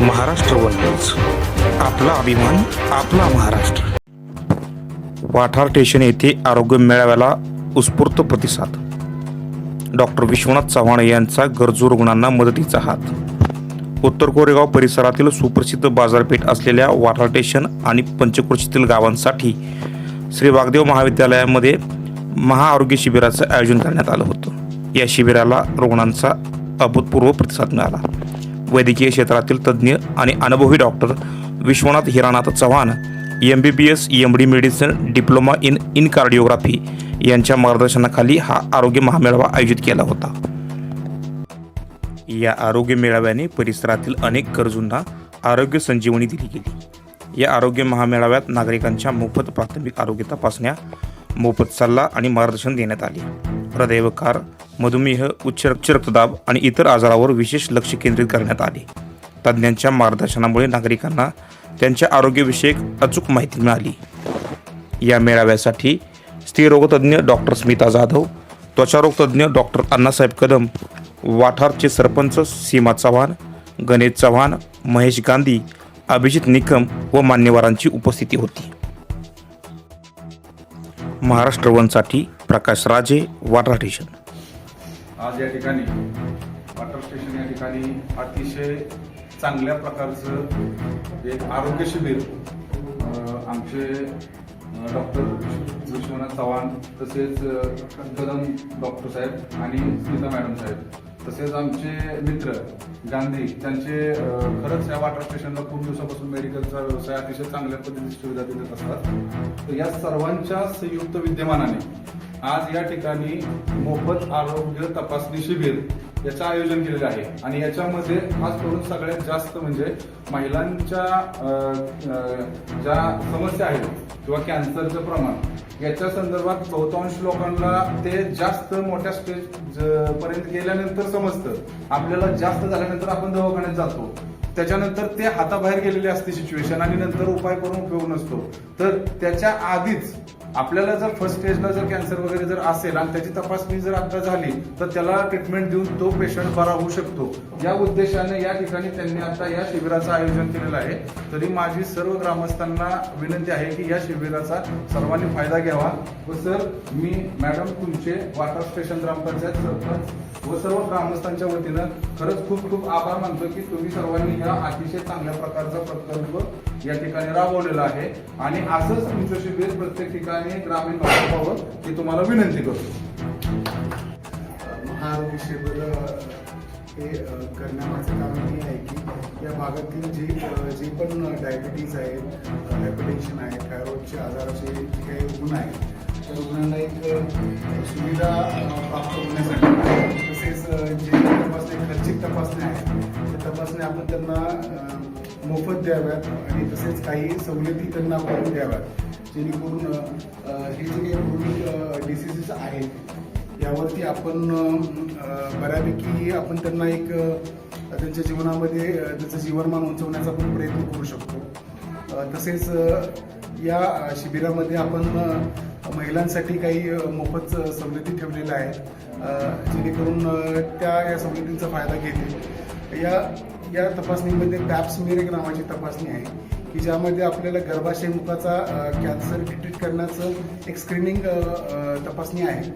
महाराष्ट्र वनच आपला अभिमान आपला महाराष्ट्र. वाठार स्टेशन येथे आरोग्य मेळाव्याला उत्स्फूर्त प्रतिसाद. डॉक्टर विश्वनाथ चव्हाण यांचा गरजू रुग्णांना मदतीचा हात. उत्तर कोरेगाव परिसरातील सुप्रसिद्ध बाजारपेठ असलेल्या वाठार स्टेशन आणि पंचक्रोशीतील गावांसाठी श्री वागदेव महाविद्यालयामध्ये महाआरोग्य शिबिराचं आयोजन करण्यात आलं होतं. या शिबिराला रुग्णांचा अभूतपूर्व प्रतिसाद मिळाला. वैद्यकीय क्षेत्रातील तज्ज्ञ आणि अनुभवी doctor Vishwanath Hiranath Chavan M B B S M D medicine diploma in in cardiography यांच्या मार्गदर्शनाखाली हा आरोग्य महामेळावा आयोजित केला होता. या आरोग्य मेळाव्याने परिसरातील अनेक गरजूंना आरोग्य संजीवनी दिली गेली. या आरोग्य महामेळाव्यात नागरिकांच्या मोफत प्राथमिक आरोग्य तपासण्या मोफत सल्ला आणि मार्गदर्शन देण्यात आले. हृदयविकार मधुमेह उच्च उच्च रक्तदाब आणि इतर आजारावर विशेष लक्ष केंद्रित करण्यात आले. तज्ज्ञांच्या मार्गदर्शनामुळे नागरिकांना त्यांच्या आरोग्यविषयक अचूक माहिती मिळाली. या मेळाव्यासाठी स्त्रीरोगतज्ञ डॉक्टर स्मिता जाधव त्वचारोगतज्ञ डॉक्टर अण्णासाहेब कदम वाठारचे सरपंच सीमा चव्हाण गणेश चव्हाण महेश गांधी अभिजित निकम व मान्यवरांची उपस्थिती होती. महाराष्ट्र वनसाठी प्रकाश राजे वाठार स्टेशन आज या ठिकाणी वाटर स्टेशन या ठिकाणी अतिशय चांगल्या प्रकारचं एक आरोग्य शिबिर आमचे डॉक्टर विश्वनाथ चव्हाण तसेच कदम डॉक्टर साहेब आणि स्मिता मॅडम साहेब तसेच आमचे मित्र गांधी त्यांचे खरंच या वॉटर स्टेशनला खूप दिवसापासून मेडिकलचा व्यवसाय अतिशय चांगल्या पद्धतीने सुविधा देत असतात. तर या सर्वांच्या संयुक्त विद्यमानाने आज या ठिकाणी मोफत आरोग्य तपासणी शिबिर याचं आयोजन केलेलं आहे. आणि याच्यामध्ये खास करून सगळ्यात जास्त म्हणजे महिलांच्या अं, अं, ज्या समस्या आहेत किंवा कॅन्सरचं प्रमाण याच्या संदर्भात बहुतांश लोकांना ते जास्त मोठ्या स्टेज पर्यंत गेल्यानंतर समजतं. आपल्याला जास्त झाल्यानंतर आपण दवाखान्यात जातो. त्याच्यानंतर ते हाताबाहेर गेलेले असते सिच्युएशन आणि नंतर उपाय करून उपयोग नसतो. तर त्याच्या आधीच आपल्याला जर फर्स्ट स्टेजला जर कॅन्सर वगैरे जर असेल आणि त्याची तपासणी जर आता झाली तर त्याला ट्रीटमेंट देऊन तो पेशंट बरा होऊ शकतो. या उद्देशाने या ठिकाणी त्यांनी आता या शिबिराचं आयोजन केलेलं आहे. तरी माझी सर्व ग्रामस्थांना विनंती आहे की या शिबिराचा सर्वांनी फायदा घ्यावा. व सर मी मॅडम तुमचे वाटर स्टेशन ग्रामपंचायत सरपंच व सर्व ग्रामस्थांच्या वतीनं खरंच खूप खूप आभार मानतो की तुम्ही सर्वांनी ह्या अतिशय चांगल्या प्रकारचा प्रकल्प या ठिकाणी राबवलेला आहे. आणि असंच तुमचं शिबिर प्रत्येक ठिकाणी ग्रामीण भागात व्हावं ही तुम्हाला विनंती करतो. महाआरोग्य शिबिर हे करण्यामागचं कारण हे आहे की या भागातील जे जे पण डायबिटीज आहेत हायपरटेन्शन आहे थायरॉइडचे आजाराचे जे काही रुग्ण आहेत त्या रुग्णांना एक सुविधा प्राप्त होण्यासाठी तसेच जे काही तपासणी खर्चिक तपासण्या आहेत त्या तपासण्या आपण त्यांना मोफत द्याव्यात आणि तसेच काही सवलती त्यांना करून द्याव्यात. जेणेकरून हे जे काही कोविड डिसिजेस आहेत यावरती आपण बऱ्यापैकी आपण त्यांना एक त्यांच्या जीवनामध्ये अ, त्याचं जीवनमान उंचवण्याचा आपण प्रयत्न करू शकतो. तसेच या शिबिरामध्ये आपण महिलांसाठी काही मोफत सवलती ठेवलेल्या आहेत. जेणेकरून त्या या सवलतींचा फायदा घेतील. या या तपासणीमध्ये पॅप्समेर एक नावाची तपासणी आहे की ज्यामध्ये आपल्याला गर्भाशय मुखाचा कॅन्सर डिटेक्ट करण्याचं एक स्क्रीनिंग तपासणी आहे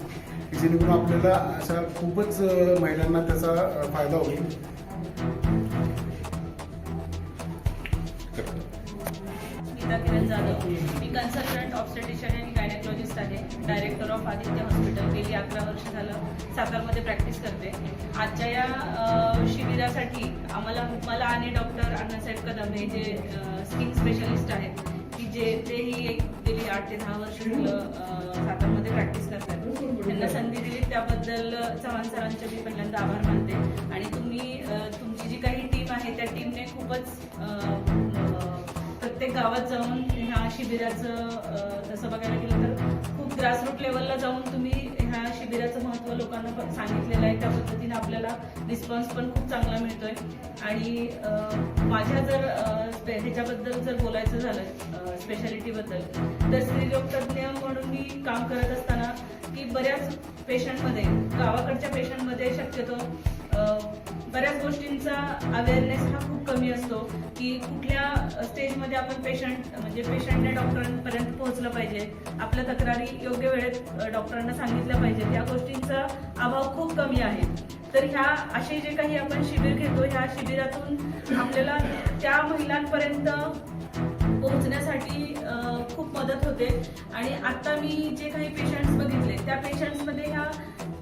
की जेणेकरून आपल्याला अशा खूपच महिलांना त्याचा फायदा होईल. स्मिता किरण जाधव मी कन्सल्टंट ऑब्स्टेटिशियन आणि गायनेकॉलॉजिस्ट आहे. डायरेक्टर ऑफ आदित्य हॉस्पिटल गेली अकरा वर्ष झालं. सातारमध्ये प्रॅक्टिस करते. आजच्या या शिबिरासाठी आम्हाला मला आणि डॉक्टर अण्णासाहेब कदम हे जे स्किन स्पेशलिस्ट आहेत की जे तेही एक गेली आठ ते दहा वर्ष झालं सातारमध्ये प्रॅक्टिस करतात. त्यांना संधी दिली. त्याबद्दल चव्हाण सरांचे मी पहिल्यांदा आभार मानते. आणि तुम्ही तुमची जी काही टीम आहे त्या टीमने खूपच गावात जाऊन ह्या शिबिराचं तसं बघायला गेलं तर खूप ग्रासरूट लेवलला जाऊन तुम्ही ह्या शिबिराचं महत्त्व लोकांना पण सांगितलेलं आहे. त्या पद्धतीने आपल्याला रिस्पॉन्स पण खूप चांगला मिळतोय. आणि माझ्या जर ह्याच्याबद्दल जर बोलायचं झालं स्पेशालिटीबद्दल तर स्त्रीरोग तज्ज्ञ म्हणून मी काम करत असताना की बऱ्याच पेशंटमध्ये गावाकडच्या पेशंटमध्ये शक्यतो बऱ्याच गोष्टींचा अवेअरनेस हा खूप कमी असतो की कुठल्या स्टेजमध्ये आपण पेशंट म्हणजे पेशंटने डॉक्टरांपर्यंत पोहोचलं पाहिजे. आपल्या तक्रारी योग्य वेळेत डॉक्टरांना सांगितल्या पाहिजेत. या गोष्टींचा अभाव खूप कमी आहे. तर ह्या असे जे काही आपण शिबिर घेतो ह्या शिबिरातून आपल्याला त्या महिलांपर्यंत पोहोचण्यासाठी खूप मदत होते. आणि आता मी जे काही पेशंट्स बघितले त्या पेशंट्समध्ये ह्या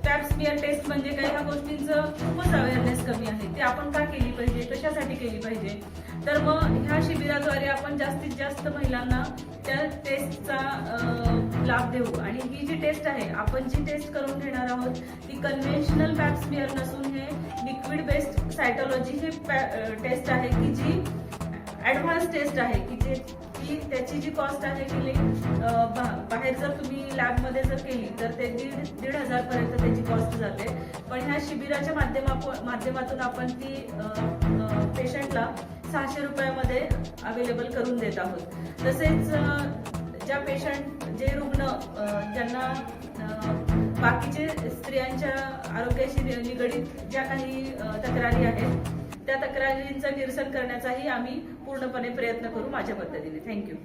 पॅप्समियर टेस्ट म्हणजे काय ह्या गोष्टींचं खूपच अवेअरनेस कमी आहे. ते आपण का केली पाहिजे? कशासाठी केली पाहिजे? तर मग ह्या शिबिराद्वारे आपण जास्तीत जास्त महिलांना त्या टेस्टचा लाभ देऊ. आणि ही जी टेस्ट आहे आपण जी टेस्ट करून घेणार आहोत ती कन्व्हेन्शनल पॅप्समिअर नसून हे लिक्विड बेस्ड सायटॉलॉजी हे टेस्ट आहे की जी ऍडव्हान्स टेस्ट आहे की जे की त्याची जी कॉस्ट आहे की बाहेर जर तुम्ही लॅबमध्ये जर केली तर ते दीड दीड हजारपर्यंत त्याची कॉस्ट जाते. पण ह्या शिबिराच्या माध्यमा माध्यमातून आपण ती पेशंटला सहाशे रुपयामध्ये अवेलेबल करून देत आहोत. तसेच ज्या पेशंट जे रुग्ण ज्यांना बाकीचे स्त्रियांच्या आरोग्याशी निगडीत ज्या काही तक्रारी आहेत त्या तक्रारींचं निरसन करण्याचाही आम्ही पूर्णपणे प्रयत्न करू माझ्या पद्धतीने. Thank you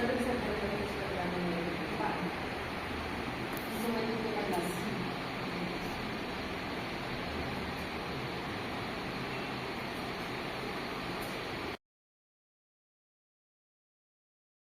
Gracias.